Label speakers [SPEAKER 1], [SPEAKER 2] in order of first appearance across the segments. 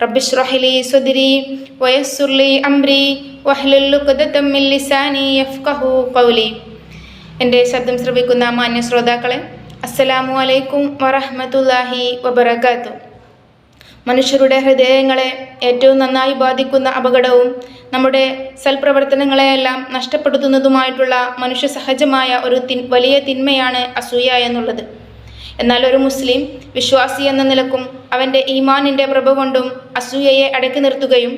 [SPEAKER 1] رب اشرح لي صدري ويسر لي أمري واحلل عقدة من لساني يفقه قولي എൻ്റെ ശബ്ദം ശ്രവിക്കുന്ന മാന്യ ശ്രോതാക്കളെ അസ്സലാമു അലൈക്കും വറഹ്മത്തുള്ളാഹി വബറകാതുഹു മനുഷ്യരുടെ ഹൃദയങ്ങളെ ഏറ്റവും നന്നായി ബാധിക്കുന്ന അപകടവും നമ്മുടെ സൽപ്രവർത്തനങ്ങളെയെല്ലാം നഷ്ടപ്പെടുത്തുന്നതുമായിട്ടുള്ള മനുഷ്യ സഹജമായ ഒരു തിൻ വലിയ തിന്മയാണ് അസൂയ എന്നുള്ളത് എന്നാൽ ഒരു മുസ്ലിം വിശ്വാസി എന്ന നിലക്കും അവന്റെ ഈമാനിന്റെ പ്രഭ കൊണ്ടും അസൂയയെ അടക്കി നിർത്തുകയും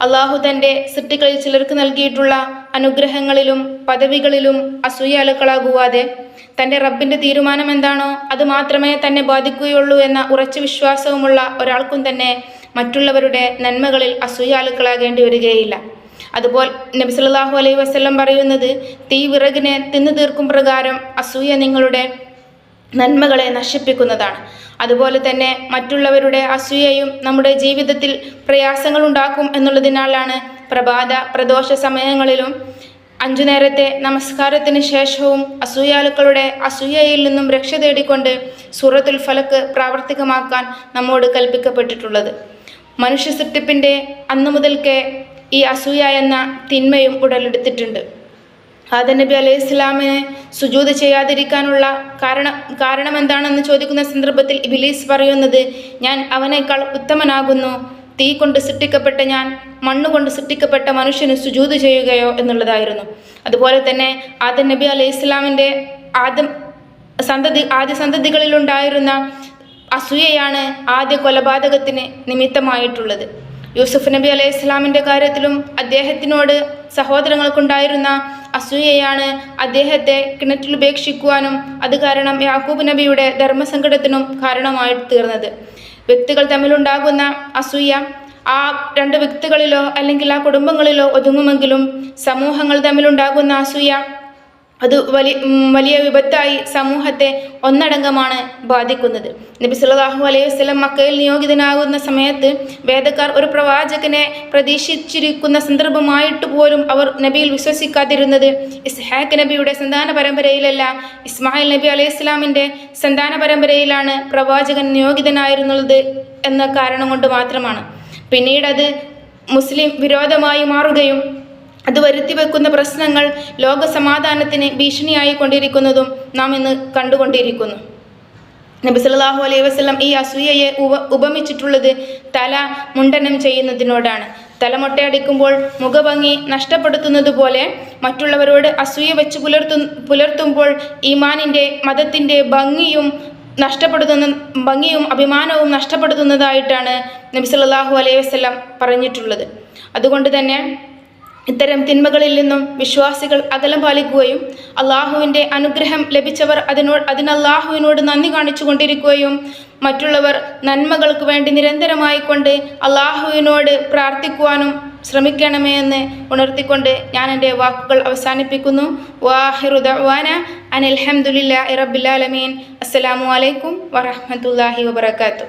[SPEAKER 1] അള്ളാഹു തന്റെ സൃഷ്ടികളിൽ ചിലർക്ക് നൽകിയിട്ടുള്ള അനുഗ്രഹങ്ങളിലും പദവികളിലും അസൂയ അലക്കളാകുവാതെ തന്റെ റബ്ബിന്റെ തീരുമാനം എന്താണോ അത് മാത്രമേ തന്നെ ബാധിക്കുകയുള്ളൂ എന്ന ഉറച്ച വിശ്വാസവുമുള്ള ഒരാൾക്കും തന്നെ മറ്റുള്ളവരുടെ നന്മകളിൽ അസൂയ അലക്കളാകേണ്ടി വരികയില്ല. അതുപോലെ നബി സല്ലല്ലാഹു അലൈഹി വസല്ലം പറയുന്നത് തീ വിറകിനെ തിന്നു തീർക്കും പ്രകാരം അസൂയ നിങ്ങളുടെ നന്മകളെ നശിപ്പിക്കുന്നതാണ്. അതുപോലെ തന്നെ മറ്റുള്ളവരുടെ അസൂയയും നമ്മുടെ ജീവിതത്തിൽ പ്രയാസങ്ങൾ ഉണ്ടാക്കും എന്നുള്ളതിനാലാണ് പ്രഭാത പ്രദോഷ സമയങ്ങളിലും അഞ്ചു നേരത്തെ നമസ്കാരത്തിന് ശേഷവും അസൂയാലുക്കളുടെ അസൂയയിൽ നിന്നും രക്ഷ തേടിക്കൊണ്ട് സൂറത്തുൽ ഫലക്ക് പ്രാവർത്തികമാക്കാൻ നമ്മോട് കൽപ്പിക്കപ്പെട്ടിട്ടുള്ളത്. മനുഷ്യ സൃഷ്ടിപ്പിന്റെ അന്നു മുതൽക്കേ ഈ അസൂയ എന്ന തിന്മയും ഉടലെടുത്തിട്ടുണ്ട്. ആദം നബി അലൈഹി ഇസ്ലാമിന് സുജൂത് ചെയ്യാതിരിക്കാനുള്ള കാരണം കാരണം എന്താണെന്ന് ചോദിക്കുന്ന സന്ദർഭത്തിൽ ഇബിലീസ് പറയുന്നത് ഞാൻ അവനേക്കാൾ ഉത്തമനാകുന്നു. തീ കൊണ്ട് സൃഷ്ടിക്കപ്പെട്ട ഞാൻ മണ്ണുകൊണ്ട് സൃഷ്ടിക്കപ്പെട്ട മനുഷ്യന് സുജൂത് ചെയ്യുകയോ എന്നുള്ളതായിരുന്നു. അതുപോലെ തന്നെ ആദം നബി അലൈഹി ഇസ്ലാമിന്റെ ആദ്യം സന്തതി ആദ്യ സന്തതികളിലുണ്ടായിരുന്ന അസൂയയാണ് ആദ്യ കൊലപാതകത്തിന് നിമിത്തമായിട്ടുള്ളത്. യൂസുഫ് നബി അലൈഹി ഇസ്ലാമിന്റെ കാര്യത്തിലും അദ്ദേഹത്തിനോട് സഹോദരങ്ങൾക്കുണ്ടായിരുന്ന അസൂയയാണ് അദ്ദേഹത്തെ കിണറ്റിൽ ഉപേക്ഷിക്കുവാനും അത് കാരണം യാക്കൂബ് നബിയുടെ ധർമ്മസങ്കടത്തിനും കാരണമായി തീർന്നത്. വ്യക്തികൾ തമ്മിലുണ്ടാകുന്ന അസൂയ ആ രണ്ട് വ്യക്തികളിലോ അല്ലെങ്കിൽ ആ കുടുംബങ്ങളിലോ ഒതുങ്ങുമെങ്കിലും സമൂഹങ്ങൾ തമ്മിലുണ്ടാകുന്ന അസൂയ അത് വലിയ വലിയ വിപത്തായി സമൂഹത്തെ ഒന്നടങ്കമാണ് ബാധിക്കുന്നത്. നബി സല്ലല്ലാഹു അലൈഹി വസ്ലം മക്കയിൽ നിയോഗിതനാകുന്ന സമയത്ത് വേദക്കാർ ഒരു പ്രവാചകനെ പ്രതീക്ഷിച്ചിരിക്കുന്ന സന്ദർഭമായിട്ട് പോലും അവർ നബിയിൽ വിശ്വസിക്കാതിരുന്നത് ഇസ്ഹാഖ് നബിയുടെ സന്താന പരമ്പരയിലല്ല. ഇസ്മായിൽ നബി അലൈഹി ഇസ്ലാമിന്റെ സന്താന പരമ്പരയിലാണ് പ്രവാചകൻ നിയോഗിതനായിരുന്നത് എന്ന കാരണം കൊണ്ട് മാത്രമാണ്. പിന്നീട് അത് മുസ്ലിം വിരോധമായി മാറുകയും അത് വരുത്തി വെക്കുന്ന പ്രശ്നങ്ങൾ ലോക സമാധാനത്തിന് ഭീഷണിയായി കൊണ്ടിരിക്കുന്നതും നാം ഇന്ന് കണ്ടുകൊണ്ടിരിക്കുന്നു. നബി സല്ലാഹു അലൈഹി വസ്ലം ഈ അസൂയയെ ഉപ ഉപമിച്ചിട്ടുള്ളത് തല മുണ്ടനം ചെയ്യുന്നതിനോടാണ്. തല മൊട്ടയടിക്കുമ്പോൾ മുഖഭംഗി നഷ്ടപ്പെടുത്തുന്നത് പോലെ മറ്റുള്ളവരോട് അസൂയ വെച്ച് പുലർത്തു പുലർത്തുമ്പോൾ ഈമാനിന്റെ മതത്തിന്റെ ഭംഗിയും നഷ്ടപ്പെടുത്തുന്ന ഭംഗിയും അഭിമാനവും നഷ്ടപ്പെടുത്തുന്നതായിട്ടാണ് നബി സല്ലാഹു അലൈഹി വസ്ലം പറഞ്ഞിട്ടുള്ളത്. അതുകൊണ്ട് തന്നെ ഇത്തരം തിന്മകളിൽ നിന്നും വിശ്വാസികൾ അകലം പാലിക്കുകയും അള്ളാഹുവിന്റെ അനുഗ്രഹം ലഭിച്ചവർ അതിനോട് അതിനല്ലാഹുവിനോട് നന്ദി കാണിച്ചു കൊണ്ടിരിക്കുകയും മറ്റുള്ളവർ നന്മകൾക്ക് വേണ്ടി നിരന്തരമായി കൊണ്ട് അള്ളാഹുവിനോട് പ്രാർത്ഥിക്കുവാനും ശ്രമിക്കണമേ എന്ന് ഉണർത്തിക്കൊണ്ട് ഞാൻ എന്റെ വാക്കുകൾ അവസാനിപ്പിക്കുന്നു. വാഹിറുദാന അനിൽഹമുല്ലാ ഇറബിലാലമീൻ അസ്സലാമു അലൈക്കും വറഹമത്തല്ലാഹി വബർക്കാത്തു